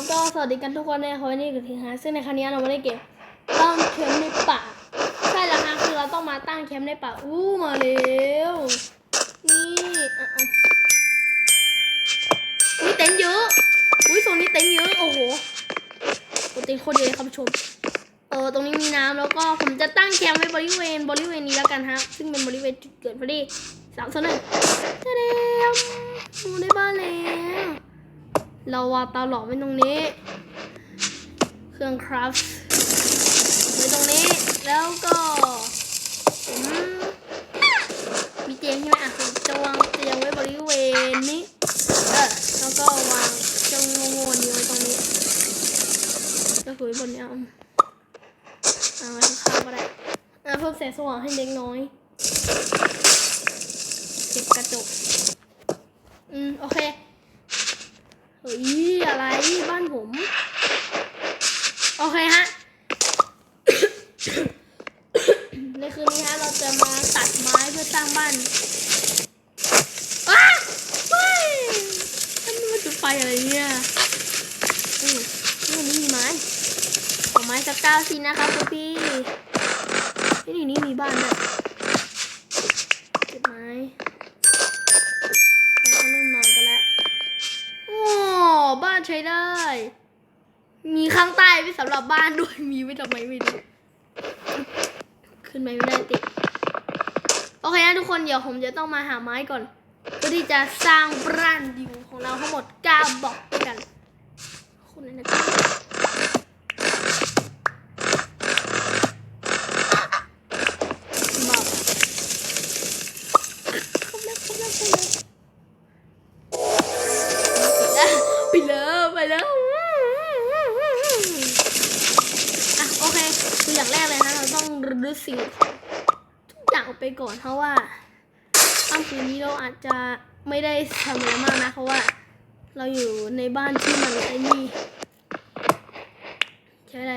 ครับก็สวัสดีกันทุกคนนะครับวันนี้คือทีฮะซึ่งในครั้งนี้เราไม่ได้เก็บตั้งแคมป์ในป่าใช่แล้วฮะคือเราต้องมาตั้งแคมป์ในป่าอู้มาเร็วนี่อะอุ้ยเต็นเยอะอุ้ยโซนนี้เต็นเยอะโอ้โหโอ้เต็นโคตรเยอะเลยครับผู้ชมเออตรงนี้มีน้ำแล้วก็ผมจะตั้งแคมป์ไว้บริเวณบริเวณนี้แล้วกันฮะซึ่งเป็นบริเวณจุดเกิดพอดีสามโซนหนึ่งเทเดมดูในบ้านแล้ว เราวางเตาหลอมไว้ตรงนี้ เครื่องคราฟต์ไว้ตรงนี้ แล้วก็มีเตียงใช่ไหมอะจะวางเตียงไว้บริเวณนี้เออแล้วก็วางเจ้าโง่ๆนี้ไว้ตรงนี้ก็คือไว้บนนี้ยเอาไว้ข้างๆก็ได้อะเพิ่มแสงสว่างให้เล็กน้อยเก็บกระจกอืม โอเค เฮ้ยอะไรบ้านผม โอเคฮะ ในคืนนี้ฮะ เราจะมาตัดไม้เพื่อสร้างบ้านอ้าเฮ้ยท่านมันจุดไฟอะไรเนี่ยอืมนี่นนี้มีไม้ขอไม้สักเก้าชิ้นะครับพี่นี่นี่มีบ้านด้วย มีข้างใต้ไว้สำหรับบ้านด้วยมีไว้ทำไมไม่รู้ขึ้นไปไม่ได้ติดโอเคนะทุกคนเดี๋ยวผมจะต้องมาหาไม้ก่อนเพื่อที่จะสร้างบ้านดิวของเราทั้งหมด9บล็อกด้วยกันคุณนั่นนะ สิ่งทุกอย่างออกไปก่อนเพราะว่าค่ำคืนนี้เราอาจจะไม่ได้ทำอะไรมากนะเพราะว่า เราอยู่ในบ้านที่มันไอ้นี่ใช่อะไร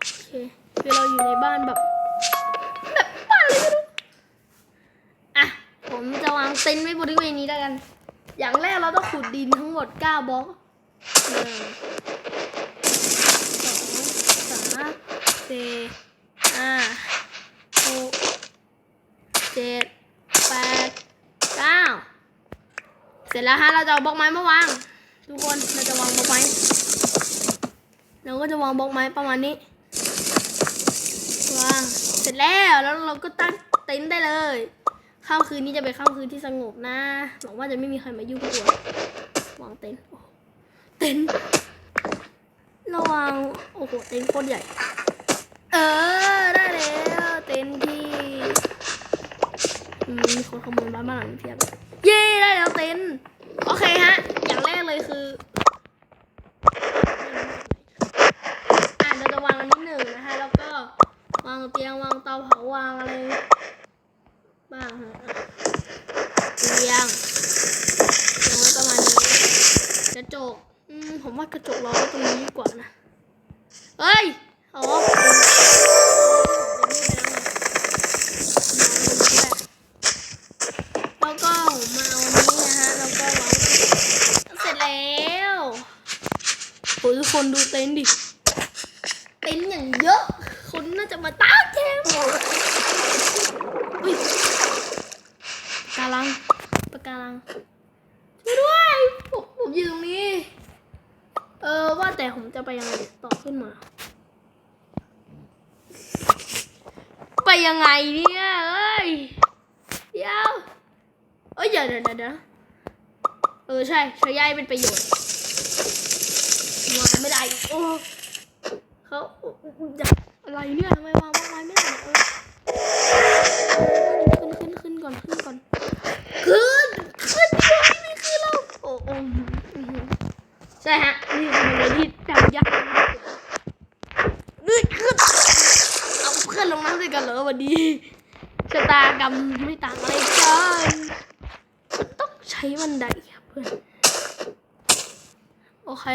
โอเคคือเราอยู่ในบ้านแบบแบบบ้านอะไรไม่รู้อะผมจะวางเต็นท์ไว้บริเวณนี้แล้วกัน อย่างแรกเราต้องขุดดินทั้งหมด9บล็อกหนึ่งสองสามสี่ห้าหกเจ็ดแปดเก้าเส ร็จแล้วฮะเราจะเอาบล็อกไม้มาวาง ทุกคนเราจะวางบล็อกไม้เราก็จะวางบล็อกไม้ประมาณนี้วางเสร็จแล้วแล้วเราก็ตั้งเต็นท์ได้เลยค่ำคืนนี้จะเป็นค่ำคืนที่สงบนะหวังว่าจะไม่มีใครมายุ่งกวนวางเต็นท์เต็นท์ระวังโอ้โหเต็นท์โคตรใหญ่ เออได้แล้วเต็นท์ที่มีคนขโมยบ้านมาหลังเพียบเย้ ได้แล้วเต็นโอเคฮะ อย่างแรกเลยคืออะเราจะวางอันนี้หนึ่งนะคะ แล้วก็วางเตียงวางเตาเผาวางอะไรบ้างฮะเตียงเตียงไว้ประมาณนี้กระจกอืมผมว่ากระจกเราไว้ตรงนี้ดีกว่านะเฮ้ยอ๋แล้วก็ผมมาเอาอันนี้นะฮะ แล้วก็วางเสร็จ แล้วโอ้ยทุกคนดูเต็นท์ดิ เต็นท์อย่างเยอะ คนน่าจะมาตั้งแคมป์อุ้ยปะการังปะการังช่วยด้วยผมผมอยู่ตรงนี้ เออว่าแต่ผมจะไปยังไงต่อขึ้นมา ไปยังไงเนี่ยเอ้ยเดี๋ยวเอ้ยเดี๋ยวเดี๋ยวเดี๋ยว เออใช่ใช้ย่ายเป็นประโยชน์วางไม่ได้โอ้เขาอะไรเนี่ยทำไมวางบล็อกไม้ไม่ได้เออขึ้นขึ้นขึ้นก่อนขึ้นก่อนขึ้นขึ้นยนี้ไม่ขึ้นแล้วโอ้โหใช่ฮะนี่คืออะไรที่จำยากนี่ขึ้นเอาเพื่อนลงน้ำด้วยกันเหรอวันนี้ชะตากรรมไม่ต่างอะไรกันต้องใช้บันได พื่อน โอเค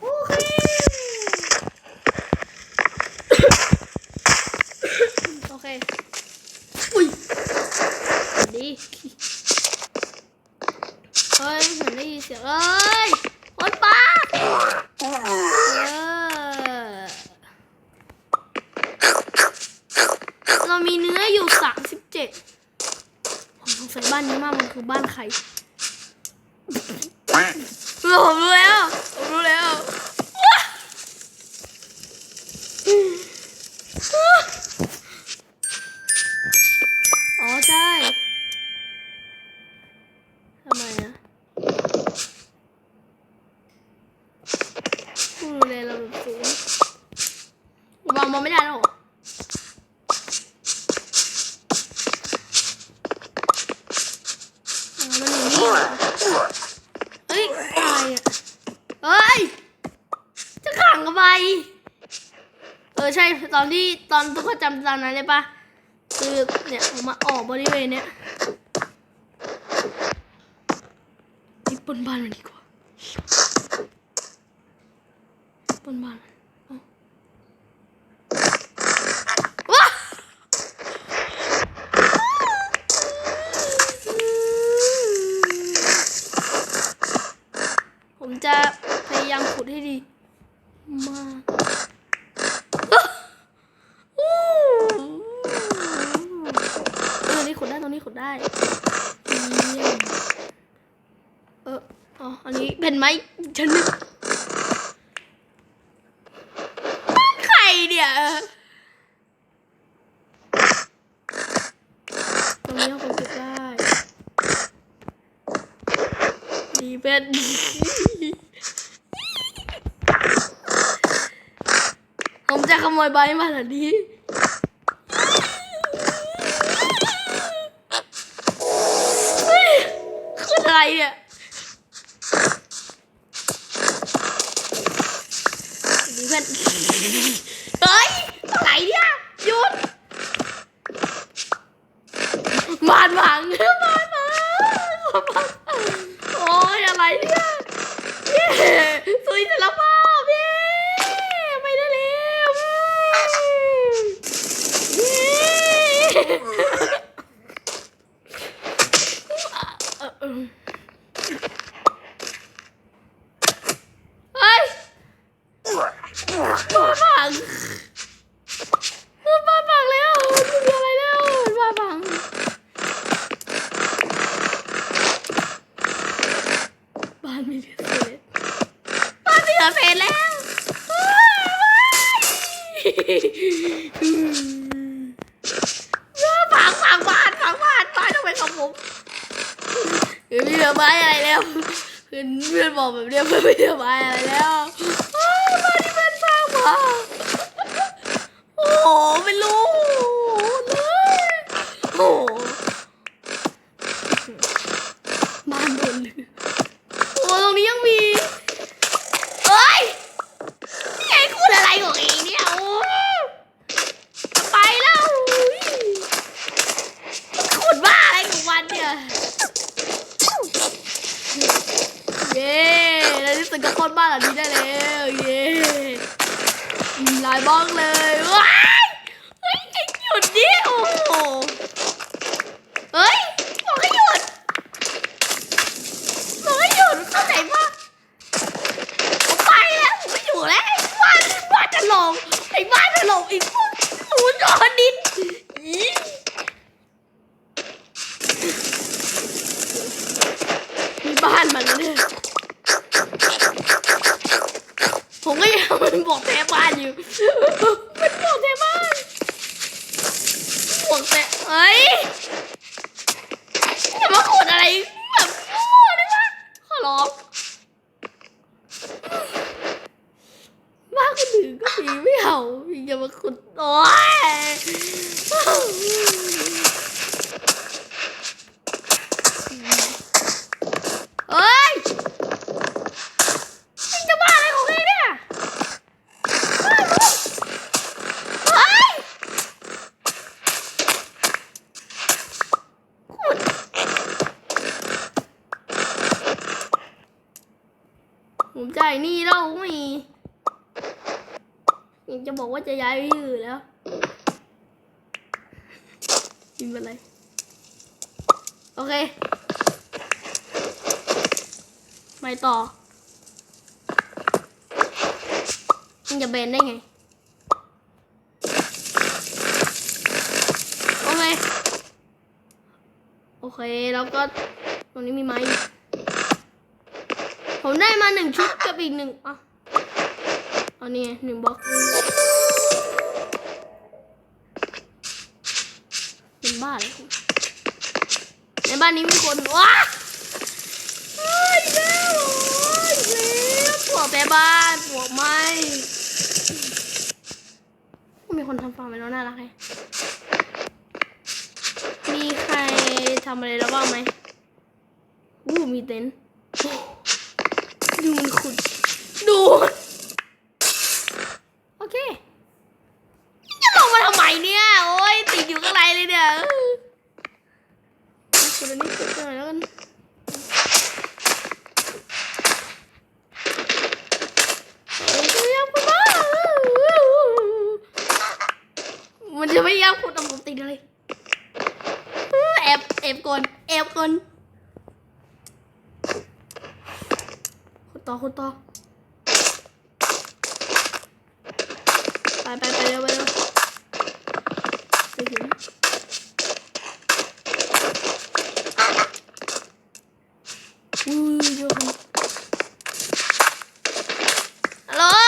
โอเค โอเค อุ้ยสวัสดีเฮ้ยเหมือนได้ยินเสียงเอ้ยคนป้าเออเรามีเนื้ออยู่สามสิบเจ็ดผม สงสัยบ้านนี้มากมันคือบ้านใครเออผมรู้แล้ว เฮ้ยอะไรอะเฮ้ย จะขังทำไมเออใช่ตอนที่ตอนทุกคนจำตอนนั้นได้ปะคือเนี่ยผมมาออกบริเวณเนี้ยนี่นบ้านมันดีกว่าบนบ้านมันเอาว้าผมจะพยายามขุดให้ดีมากเออนี่ขุดได้ตรงนี้ขุดได้เยี่ยมเอออ๋ออันนี้เป็นไหมฉันนึกใครเนี่ยตรงนี้เราคงเก็บได้ดีเป็น ผ มจะขโมยใบมาเหรอนี้เฮ้ยคืออะไรเนี่ยดีเพื่อนเฮ้ยอะไรเนี่ยหยุดบานหวังบานหวังโอ้ยอะไรเนี่ยเย้สุยสารภาพเย้ไปได้แล้วเย้ เฮ้ยบ้าบังบ้าบังแล้วมันมีอะไรแล้วบ้าบังบ้านม่เหลือเศษบ้านม่เหลือเศษแล้วฝังฝังบ้านฝังบ้านบ้านต้องเป็นของผมเดี๋ยวไม่เหลือไม้อะไรแล้วเพื่อนเพื่อนบอก แบบเรียกเพื่อนไม่เหลือไมอะไรแล้วอ้าวบ้านที่เพื่อนสร้างมาโอ้โหเป็นรูเลยโอ้โหบ้านโดนลือ โอ้ตรงนี้ยังมีเอ้ยนี่ไอ้คุณอะไรของเองเนี่ย โอ้จะไปแล้วขุดบ้าอะไรของมันเนี่ย เย้แล้วที่สุดก็โคตรบ้านหลังนี้ได้แล้วเย้หลายบล็อกเลยว้ายเฮ้ยไอ้หยุดดิโอ้โหเฮ้ยบอกให้หยุดบอกให้หยุดเข้าใจปะผมไปแล้วผมไม่อยู่แล้วไอ้บ้านบ้านจะลงไอ้บ้านจะลงอีกพวกหนูจอนดินอีบ้านมันเนี่ย มันบอกแท้บ้านอยู่ มันบอกแท้บ้านบอกแต่เฮ้ยอย่ามาขุดอะไรแบบโง่ได้ปะขอร้องบ้านคนอื่นก็มีไม่เอาอย่ามาขุดโอ้ยเฮ้ยมึงจะบ้าอะไรของเองเนี่ยบ้าลูกเฮ้ยขุด ผมจ่ายหนี้แล้วไม่มียังจะ บอกว่าจะย้ายไปที่อื่นแล้วกินอะไรโอเคไปต่อมันจะเบนได้ไง โอเค โอเค แล้วก็ตรงนี้มีไม้ผมได้มาหนึ่งชุดกับอีกหนึ่งอะเอานี่หนึ่งบล็อก เป็นในบ้านนี้มีคนว้าเฮ้แล้วเหรออีกแล้วปวแม่บ้านปวไหมมีคนทำฟาร์มไปแล้วน่ารักไงมีใครทำอะไรแล้วบ้างไหมอู้มีเต็นท์ดูมันขุดดูโอเค จะลงมาทำไมเนี่ย โอ้ยติดอยู่ข้างในเลยเนี่ยขุดอันนี้ขุดหน่อยแล้วกันเอ้ยจะไม่ยอมขุดบ้ามันจะไม่ยอมขุดตรงผมติดเลย แอบแอบก่อนแอบก่อน ขุดต่อไปไปไปเร็วไปเร็วไปถึงอุ้ยเยอะมากฮัลโหลอะไร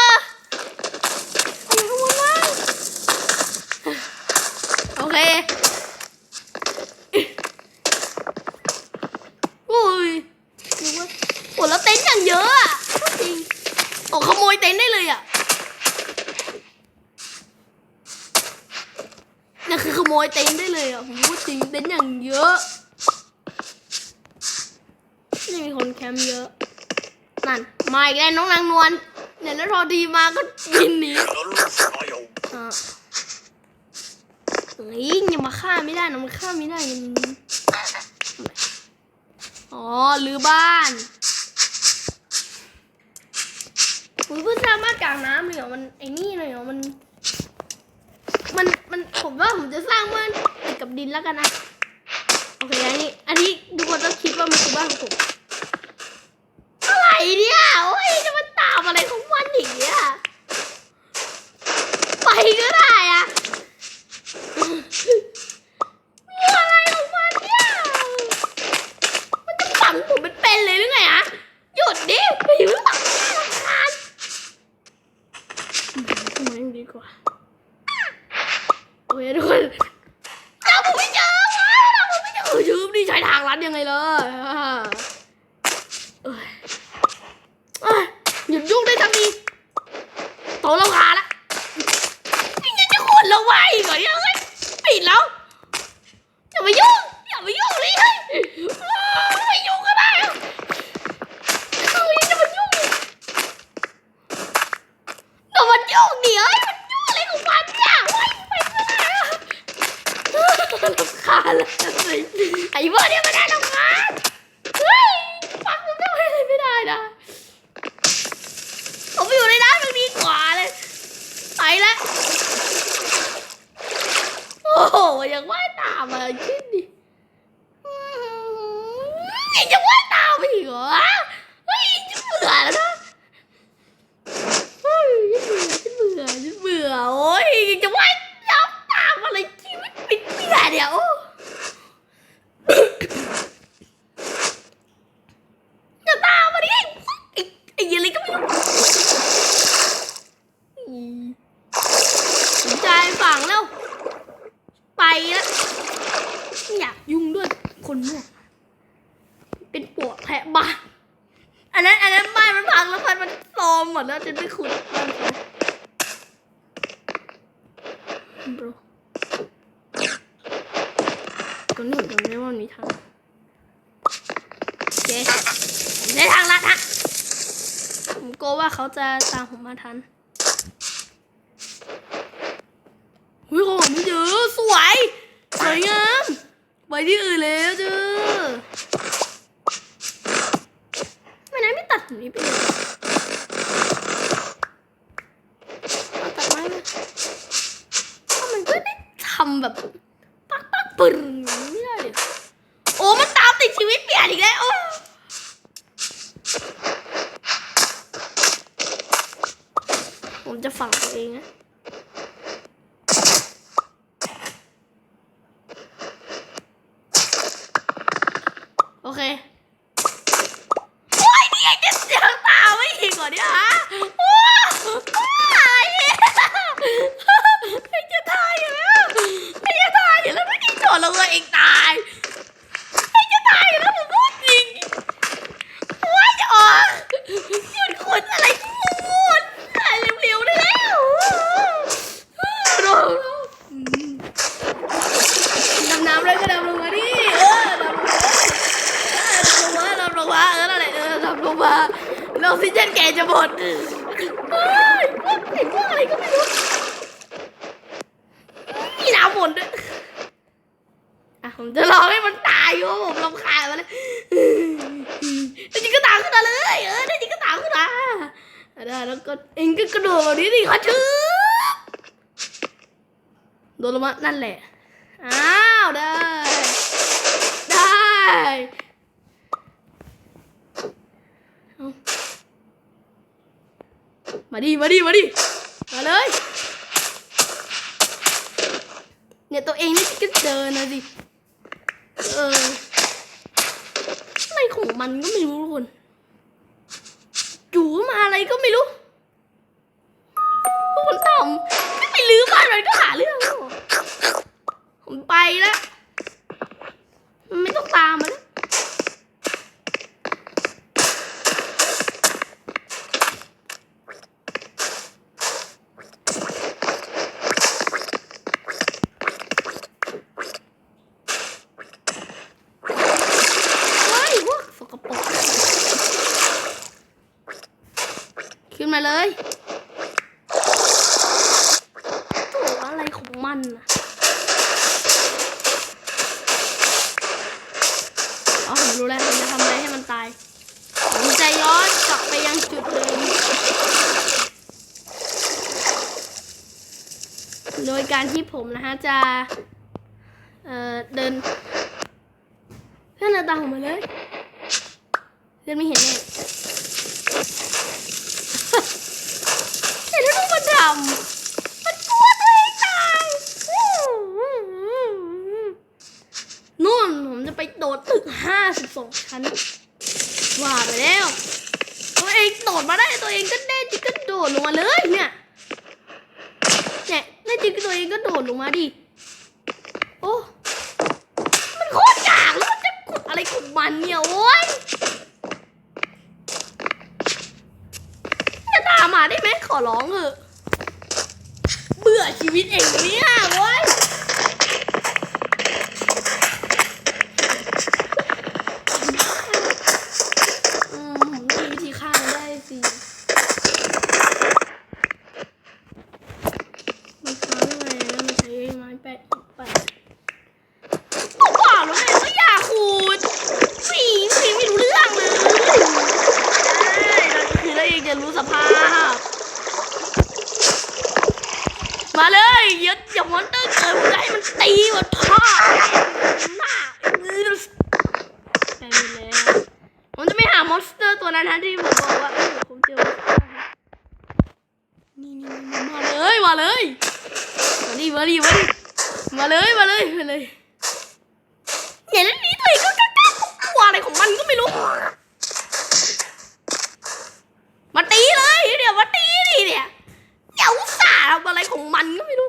ของมันวะโอเค อุ้ยนึกว่าโอ้แล้วเต็นท์อย่างเยอะอะจริงโอ้ขโมยเต็นท์ได้เลยอะนั่นคือขโมยเต็นท์ได้เลยอะผมพูดจริงเต็นท์อย่างเยอะนี่มีคนแคมป์เยอะนั่นมาอีกแล้วน้องนางนวลเนี่ยแล้วทอดีมาก็บินหนี Hellfire. อะ เฮ้ยยังมาฆ่าไม่ได้นะมันฆ่าไม่ได้มันอ๋อลือบ้านอุ้ยเพิ่งสร้างบ้านกลางน้ำเลยเหรอมันไอ้นี่เลยเหรอมัน มันมันผมว่าผมจะสร้างบ้านติดกับดินแล้วกันนะโอเคอันนี้อันนี้ทุกคนต้องคิดว่ามันคือบ้านของผมอะไรเนี่ยโอ้ยจะมาตามอะไรของมันอย่างเงี้ย ไปก็ได้อะอะไรของมันเนี่ย มันจะฝังผมเป็นเป็นเลยหรือไงอะหยุดดิไปอยู่หลังหน้ารำคาญอืมทำไมดีกว่า โอเคทุกคนเราผมไม่เจอวะเราผมไม่เจอชืมนี่ใช้ทางลัดยังไงเลยเอ้ยเอ้ยหยุดยุ่งได้ทันทีโตเราขาดละ นี่ยังจะขุดเราไว้อีกเหรอยังไงปิดแล้วอย่ามายุ่งอย่ามายุ่งเลยเฮ้ยไม่ยุ่งก็ได้อะเฮ้ยอย่ามายุ่งอย่ามายุ่งดิเฮ้ยมันยุ่งอะไรของมันเนี่ยเฮ้ยไปไม่ได้อะ รำคาญเลยไอ้พวกนี้มันน่ารำคาญเฮ้ยฟังมันทำอะไรไม่ได้นะผมอยู่ในน้ำมันดีกว่าเลยไปแล้วโอ้โหยังว่ายตามมาคิดดิอืมยังจะว่ายตามไปอีกเหรอเฮ้ยจะเบื่อแล้วนะเฮ้ยจะเบื่อจะเบื่อจะเบื่อโอ้ยยังจะว่ายตามตามอะไรชีวิตปิดเบื่อเดี๋ยวจะตามมาดิไอ้ไอ้อะไรก็ไม่รู้อี สนใจฝังแล้ว ไปแล้วไม่อยากยุ่งด้วยคนมั่วเป็นปวกแพะบ้านอันนั้น อันนั้นบ้านมันพังแล้วพันมันซอมหมด แล้วจะไปขุดบ้านเขาบรก็หนุนตรงนี้ว่ามีทางเคผมได้ทางลัดฮะผมกลัวว่าเขาจะตามผมมาทันเฮ้ยของไม่เยอะสวย สวยงามไปที่อื่นแล้วเจ้อไม่นั้นไม่ตัดตรงนี้ไปเลยเอาตัดไม้มาถ้ามันก็ได้ทำแบบปักปักปึ้งอย่างนี้ไม่ได้เลยโอ้มันตามติดชีวิตเปลี่ยนอีกแล้วโอ้ ผมจะฝังตัวเองนะโอเคโอ้ยนี่ยังจะเสียงตาไม่อีกเหรอเนี่ยฮะว้าวอะไรเนี่ยไม่จะตายอยู่แล้วไม่จะตายอยู่แล้วไม่ได้โดดลงมาเองตายไม่จะตายอยู่แล้วผมพูดจริง โอ้ยออกหยุดคนอะไรพูดอะไรเร็วๆได้แล้วโดนดำน้ำเลยก็ดำลงมาดิเออดำลงมาดำลงมาเอออะไรเออดำลงมาแล้วออกซิเจนแกจะหมดเฮ้ยพวกเห็นพวกอะไรก็ไม่รู้มีน้ำหมดด้วยอะผมจะรอให้มันตาย อยู่ว่าผมรำคาญมันเลยได้ยิงก็ตามขึ้นมาเลย เออได้ยิงก็ตามขึ้นมาได้แล้วก็เองก็กระโดดแบบนี้สิคะชื่อโดนลงมานั่นแหละ อ้าวได้ ได้มาดิมาดิมาดิมาเลยเนี่ยตัวเองนี่ก็เดินนะสิ อออะไรของมันก็ไม่รู้ทุกคนจู่มาอะไรก็ไม่รู้ทุกคนต่ำไม่ไปลื้อบ้านเลยก็หาเรื่องผมไปแล้วไม่ต้องตามมาแล้วเฮ้ยพวกสกปรกขึ้นมาเลยตัวอะไรของมันน่ะอ๋อ ผมรู้แล้วผมจะทำอะไรให้มันตาย ผมจะย้อนกลับไปยังจุดเดิม โดยการที่ผมนะฮะจะ เอ่อ เดิน เพื่อนเราตามผมมาเลยเพื่อนไม่เห็นเลยเห็นแล้วดูมันดำมันกลัวตัวเองตายนู่นผมจะไป โดดตึกห้าสิบสองชั้นว่าไปแล้วตัวเองโดดมาได้ตัวเองก็แน่จริงก็โดดลงมาเลยเนี่ยเนี่ยแน่จริงก็ตัวเองก็โดดลงมาดิโอ้มันโคตรยากแล้วมันจะกดอะไรของมันเนี่ยโอ้ยอย่าตามมาได้ไหมขอร้องเถอะเบื่อชีวิตเองเนี่ยโอ้ยอืมผมมีวิธีฆ่ามันได้สิ มันค้างยังไงแล้วมันใช้ไม้แปะแปะ ผมบอกแล้วไงว่าอย่าขูดสีสีไม่รู้เรื่องเลยใช่แล้วคือแล้วเองจะรู้สภาพ มาเลยอย่าอย่า มอนเตอร์เกิดผมจะให้มันตีมันท่อหน้าใช่แล้วผมจะไม่หามอนสเตอร์ตัวนั้นนะที่ผมบอกว่าผมเจอนี่นี่มาเลยมาเลยมาดิมาดิมาดิมาเลยมาเลยมาเลยเนี่ยแล้วนี่ตัวเองก็กล้ากลัวอะไรของมันก็ไม่รู้มาตีเลยเดี๋ยวมาตีดิเนี่ยอย่าอุตส่าห์ทำอะไรของมันก็ไม่รู้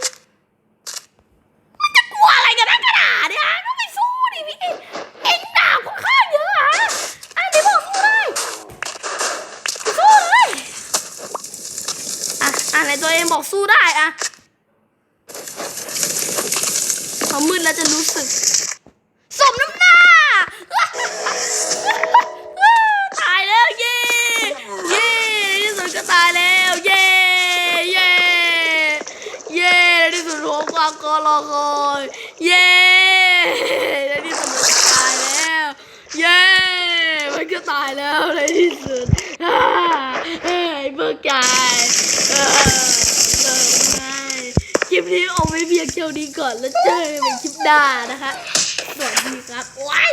ฮ้ยเบิกใจเออเลิกง่ายคลิปนี้เอาไว้เพียงเท่านี้ก่อนแล้วเจอกันในคลิปหน้านะคะ สวัสดีครับว้าย